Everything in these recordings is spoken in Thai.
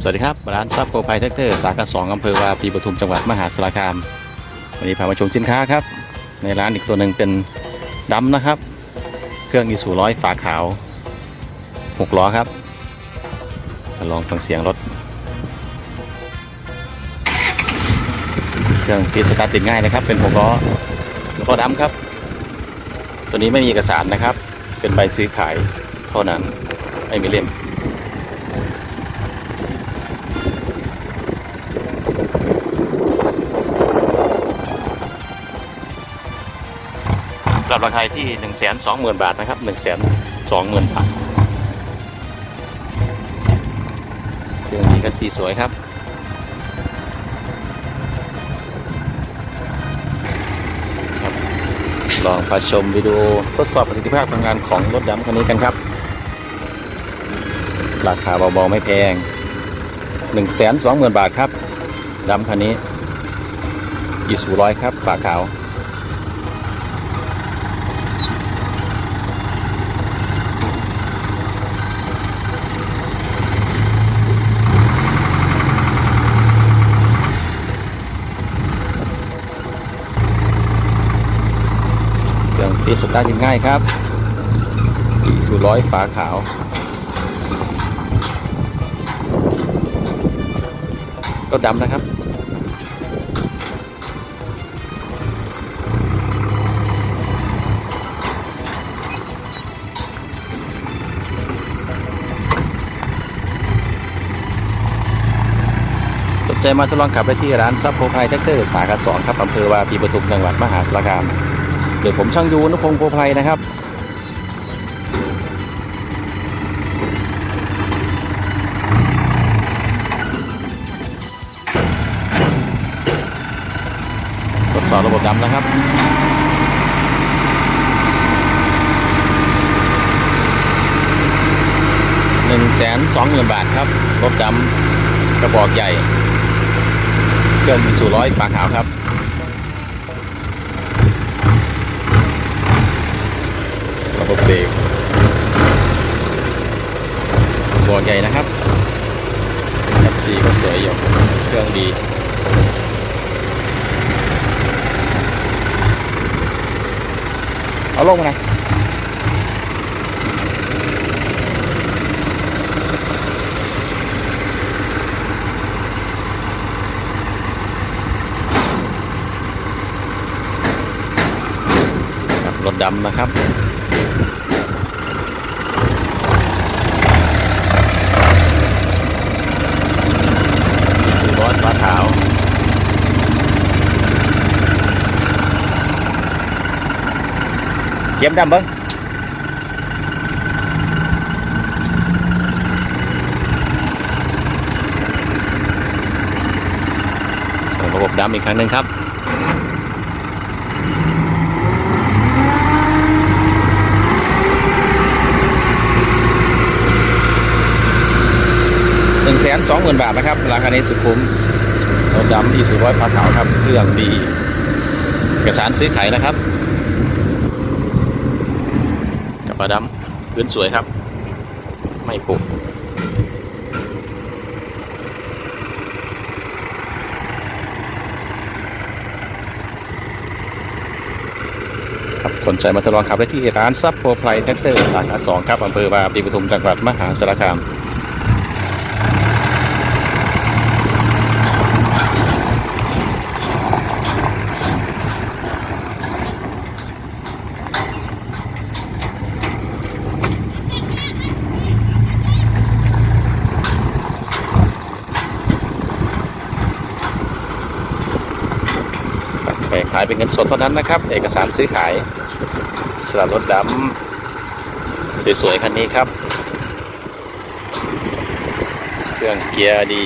สวัสดีครับร้านซับโปรไพแท็กเตอร์สาขาสองอำเภอวาปีปทุมจังหวัดมหาสารคาม วันนี้พามาชมสินค้าครับ ในร้านอีกตัวหนึ่งเป็นดำนะครับ เครื่องอีสูร้อยฝาขาวหกล้อครับลองฟังเสียงรถ เครื่องติดสตาร์ทติดง่ายนะครับ เป็นหกล้อล้อดำครับ ตัวนี้ไม่มีเอกสารนะครับ เป็นใบซื้อขายเท่านั้นไม่มีเล่ม ปรับราคาที่1นึ่งแสนสองหมื่นบาทนะครับ1นึ่งแสนสองหมื่นบาทเครื่องนี้ก็สีสวยครับลองมาชมวิดีโอทดสอบประสิทธิภาพทำงานของรถดำคันนี้กันครับ ราคาเบาๆไม่แพง1นึ่งแสนสองหมื่นบาทครับดำคันนี้อีสูร้อยครับฝาขาว เครื่องติดสตาร์ทงง่ายครับอยู่ร้อยฝาขาวรถดำนะครับสนใจมาทดลองขับได้ที่ร้านซับโพไพแท็กเตอร์สาขาสองครับอำเภอวาปีปทุมจังหวัดมหาสารคาม เดี๋ยวผมช่างยูนุพงศ์โพไพรนะครับ ทดสอบระบบดำนะครับหนึ่งแสนสองหมื่นบาทครับรถดำกระบอกใหญ่เครื่องมีสู่ร้อยฝาขาวครับ ระบบ เบรกตัวใหญ่นะครับแท็กซี่ก็สวยอยู่เครื่องดีเอาลงมาน่อยครับรถดำนะครับ ร้อนฟ้าขาว เยี่ยมดำเบิ้งระบบดำอีกครั้งหนึ่งครับหนึ่งแสนสองหมื่นบาทนะครับ ราคานี้สุดคุ้มรถดำอีสุร้อยฟ้าขาวครับเครื่องดีเอกสารซื้อขายนะครับาดำพื้นสวยครับ ไม่ปุกครับคนใจมาทดลองขับได้ที่ร้านซับโปรไพรแท็กเตอร์สาขาสองครับอำเภอบาปีปทุมจังหวัดมหาสารคาม ไปขายเป็นเงินสดเท่านั้นนะครับ เอกสารซื้อขายสลับรถดำสวยๆคันนี้ครับ เครื่องเกียร์ดี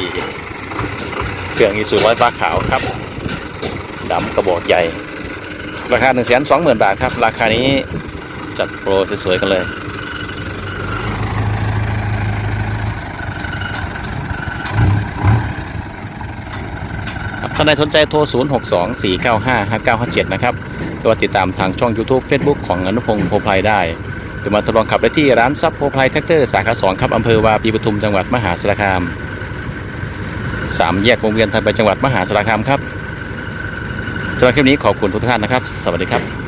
เครื่องอีสูร้อยฟ้าขาวครับดำกระบอกใหญ่ ราคา1นึ่งแสนสองหมื่นบาทครับ ราคานี้จัดโปรสวยๆกันเลย ครับ ท่านใดสนใจโทร 0 6 2 4 9 5 5 9 5 7 นะครับหรือว่าติดตามทางช่อง YouTube Facebook ของอนุพงศ์โพไพรได้ หรือมาทดลองขับได้ที่ร้านซับโพไพรแท็กเตอร์สาขา2ครับอำเภอวาปีปทุมจังหวัดมหาสารคามสามแยกวงเวียนทางไปจังหวัดมหาสารคามครับสำหรับคลิปนี้ขอบคุณทุกท่านนะครับ สวัสดีครับ